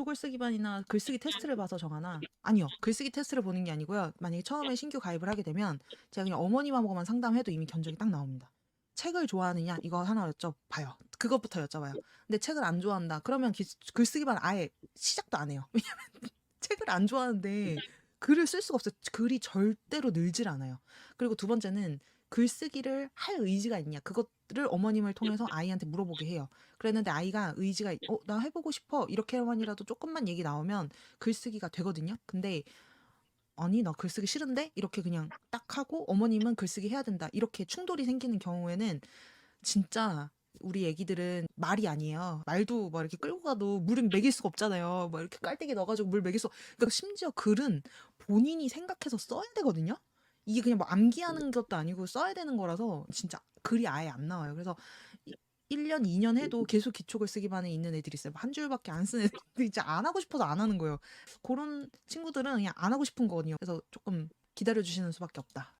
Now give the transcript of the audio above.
기초 글쓰기반이나 글쓰기 테스트를 봐서 정하나? 아니요. 글쓰기 테스트를 보는 게 아니고요. 만약에 처음에 신규 가입을 하게 되면 제가 그냥 어머님하고만 상담해도 이미 견적이 딱 나옵니다. 책을 좋아하느냐? 이거 하나 여쭤봐요. 그것부터 여쭤봐요. 근데 책을 안 좋아한다. 그러면 기- 글쓰기반 아예 시작도 안 해요. 왜냐면 책을 안 좋아하는데 글을 쓸 수가 없어요. 글이 절대로 늘질 않아요. 그리고 두 번째는 글쓰기를 할 의지가 있냐? 그것을 어머님을 통해서 아이한테 물어보게 해요. 그랬는데 아이가 의지가 어, 나 해보고 싶어. 이렇게만이라도 조금만 얘기 나오면 글쓰기가 되거든요. 근데 아니 나 글쓰기 싫은데 이렇게 그냥 딱 하고 어머님은 글쓰기 해야 된다 이렇게 충돌이 생기는 경우에는 진짜 우리 애기들은 말이 아니에요 말도 막 이렇게 끌고 가도 물은 먹일 수가 없잖아요 막 이렇게 깔때기 넣어가지고 물 먹일 수 그러니까 심지어 글은 본인이 생각해서 써야 되거든요 이게 그냥 뭐 암기하는 것도 아니고 써야 되는 거라서 진짜 글이 아예 안 나와요 그래서 1년, 2년 해도 계속 기초 글 쓰기반에 있는 애들이 있어요. 한 줄밖에 안 쓰는 애들 진짜 안 하고 싶어서 안 하는 거예요. 그런 친구들은 그냥 안 하고 싶은 거거든요. 그래서 조금 기다려 주시는 수밖에 없다.